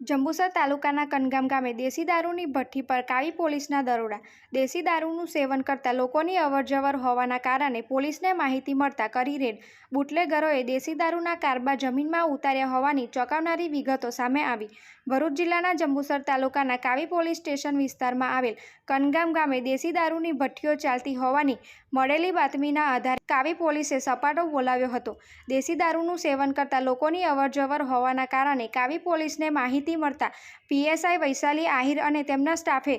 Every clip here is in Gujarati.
જંબુસર તાલુકાના કનગામ ગામે દેશી દારૂની ભઠ્ઠી પર કાવી પોલીસના દરોડા. દેશી દારૂનું સેવન કરતા લોકોની અવરજવર હોવાના કારણે પોલીસને માહિતી મળતા કરી રેડ. બુટલેગરોએ દેશી દારૂના કારબા જમીનમાં ઉતાર્યા હોવાની ચોંકાવનારી વિગતો સામે આવી. ભરૂચ જિલ્લાના જંબુસર તાલુકાના કાવી પોલીસ સ્ટેશન વિસ્તારમાં આવેલ કનગામ ગામે દેશી દારૂની ભઠ્ઠીઓ ચાલતી હોવાની મળેલી બાતમીના આધારે કાવી પોલીસે સપાટો બોલાવ્યો હતો. દેશી દારૂનું સેવન કરતા લોકોની અવરજવર હોવાના કારણે કાવી પોલીસને માહિતી મળતા પીએસઆઈ વૈશાલી આહિર અને તેમના સ્ટાફે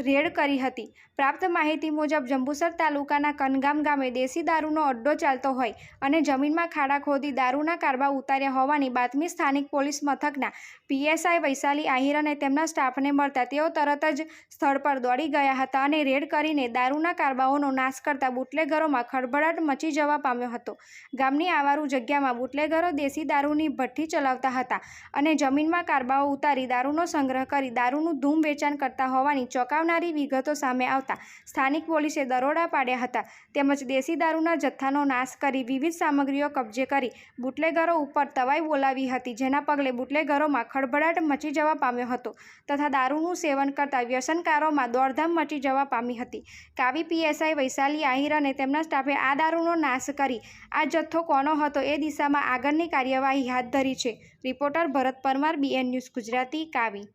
રેડ કરી હતી. પ્રાપ્ત માહિતી મુજબ, જંબુસર તાલુકાના કનગામ ગામે દેશી દારૂનો અડ્ડો ચાલતો હોય અને જમીનમાં ખાડા ખોદી દારૂના કારબા ઉતાર્યા હોવાની બાતમી સ્થાનિક પોલીસ મથકના પીએસઆઈ વૈશાલી આહિર અને તેમના સ્ટાફને મળતા તેઓ તરત જ સ્થળ પર દોડી ગયા હતા અને રેડ કરીને દારૂના કારબાઓનો નાશ કરતા બુટલેગરોમાં ખળભળાટ મચી જવા પામ્યો હતો. ગામની આવારું જગ્યામાં બુટલેગરો દેશી દારૂની ભઠ્ઠી ચલાવતા હતા અને જમીનમાં કારબાઓ ઉતારી દારૂનો સંગ્રહ કરી દારૂનું ધૂમ વેચાણ કરતા હોવાની ચોંકાવનારી વિગતો સામે આવતા સ્થાનિક પોલીસે દરોડા પાડ્યા હતા તેમજ દેશી દારૂના જથ્થાનો નાશ કરી વિવિધ સામગ્રીઓ કબજે કરી બુટલેગરો ઉપર તવાઈ બોલાવી હતી, જેના પગલે બુટલેગરોમાં ખળભળાટ મચી જવા પામ્યો હતો તથા દારૂનું સેવન કરતા વ્યસનકારોમાં દોડધામ મચી જવા પામી હતી. કાવી પીએસઆઈ વૈશાલી આહિર અને તેમના સ્ટાફે આ દારૂનો નાશ કરી આ જથ્થો કોનો હતો એ દિશામાં આગળની કાર્યવાહી હાથ ધરી છે. Reporter Bharat Parmar, BN news Gujarati, Kavi.